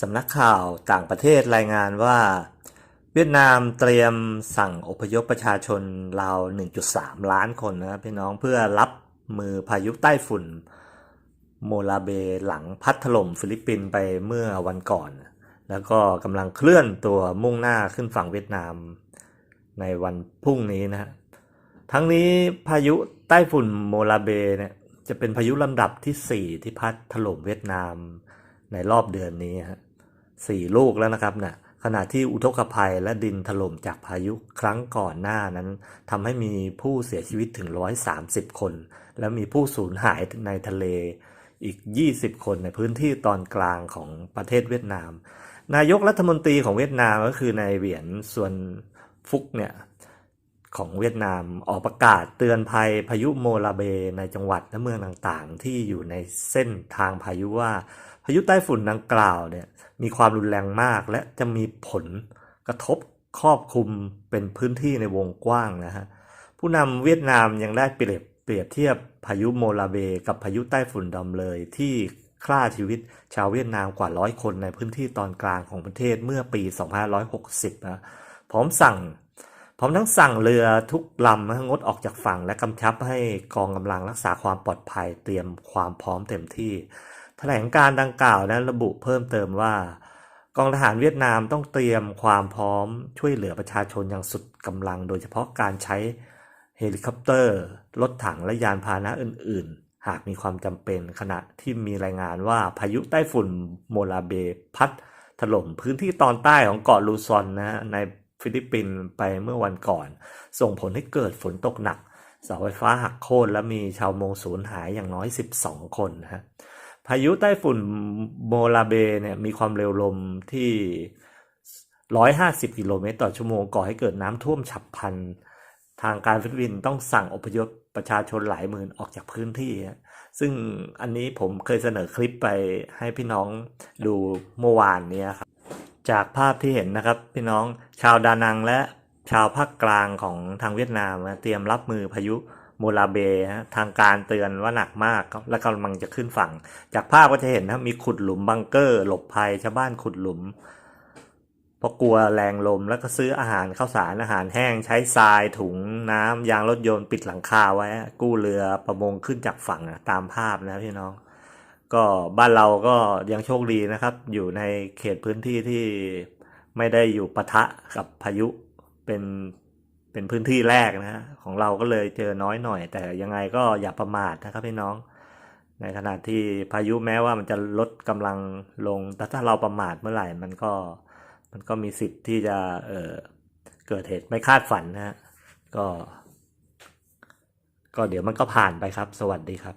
สำนักข่าวต่างประเทศรายงานว่า เวียดนามเตรียมสั่งอพยพประชาชนราว 1.3 ล้านคนนะพี่น้องเพื่อรับมือพายุใต้ฝุ่น โมลาเบหลังพัดถล่มฟิลิปปินส์ไปเมื่อวันก่อน แล้วก็กำลังเคลื่อนตัวมุ่งหน้าขึ้นฝั่งเวียดนามในวันพรุ่งนี้นะฮะทั้งนี้พายุใต้ฝุ่นโมลาเบเนี่ยจะเป็นพายุลำดับที่ 4 ที่พัดถล่มเวียดนามในรอบเดือนนี้ฮะ สี่ลูกแล้วนะครับเนี่ยขณะที่อุทกภัยและดินถล่มจากพายุครั้งก่อนหน้านั้นทำให้มีผู้เสียชีวิตถึง 130 คน และมีผู้สูญหายในทะเลอีก 20 คนในพื้นที่ตอนกลางของประเทศเวียดนาม นายกรัฐมนตรีของเวียดนามก็คือนายเหวียนส่วนฟุกเนี่ย ของเวียดนามออกประกาศเตือนภัยพายุโมลาเบในจังหวัดและเมืองต่างๆ ที่อยู่ในเส้นทางพายุว่า พายุใต้ฝุ่นดังกล่าวเนี่ยมีความรุนแรงมากและจะมีผลกระทบครอบคลุมเป็นพื้นที่ในวงกว้างนะฮะผู้นำเวียดนามยังได้เปรียบเปรียบเทียบพายุโมลาเบกับพายุใต้ฝุ่นดำเลยที่ฆ่าชีวิตชาวเวียดนามกว่าร้อยคนในพื้นที่ตอนกลางของประเทศเมื่อปี 2560นะพร้อมสั่ง พร้อมทั้งสั่งเรือทุกลำงดออกจากฝั่งและกำชับให้กองกำลังรักษาความปลอดภัยเตรียมความพร้อมเต็มที่ แถลงการดังกล่าวนั้นระบุเพิ่มเติมว่า กองทหารเวียดนามต้องเตรียมความพร้อมช่วยเหลือประชาชนอย่างสุดกำลัง โดยเฉพาะการใช้เฮลิคอปเตอร์รถถังและยานพาหนะอื่น ๆ หากมีความจำเป็นขณะที่มีรายงานว่าพายุใต้ฝุ่นโมลาเบพัดถล่มพื้นที่ตอนใต้ของเกาะลูซอนนะใน ฟิลิปปินส์ไปเมื่อวันก่อน ส่งผลให้เกิดฝนตกหนักเสาไฟฟ้าหักโค่นและมีชาวมงสูญหายอย่างน้อย 12 คนนะฮะพายุใต้ฝุ่นโมลาเบเนี่ยมีความเร็วลมที่ 150 กิโลเมตรต่อชั่วโมงก่อให้เกิดน้ำท่วมฉับพลัน ทางการฟิลิปปินส์ต้องสั่งอพยพประชาชนหลายหมื่นออกจากพื้นที่ ซึ่งอันนี้ผมเคยเสนอคลิปไปให้พี่น้องดูเมื่อวานนี้ครับ จากภาพที่เห็นนะครับ พี่น้องชาวดานังและชาวภาคกลางของทางเวียดนามนะเตรียมรับมือพายุโมลาเบฮะทางการเตือนว่าหนักมากและกำลังจะขึ้นฝั่ง จากภาพก็จะเห็นนะมีขุดหลุมบังเกอร์ หลบภัยชาวบ้านขุดหลุมเพราะกลัวแรงลมแล้วก็ซื้ออาหารข้าวสารอาหารแห้งใช้ทรายถุงน้ำยางรถยนต์ปิดหลังคาไว้ กู้เรือประมงขึ้นจากฝั่งตามภาพนะพี่น้อง ก็บ้านเราก็ยังโชคดีนะครับ อยู่ในเขตพื้นที่ที่ไม่ได้อยู่ปะทะกับพายุเป็นเป็นพื้นที่แรกนะฮะของเราก็เลยเจอน้อยหน่อย แต่ยังไงก็อย่าประมาทนะครับพี่น้อง ในขณะที่พายุแม้ว่ามันจะลดกำลังลง แต่ถ้าเราประมาทเมื่อไหร่มันก็มันก็มีสิทธิ์ที่จะเออเกิดเหตุไม่คาดฝันนะฮะก็ ก็เดี๋ยวมันก็ผ่านไปครับ สวัสดีครับ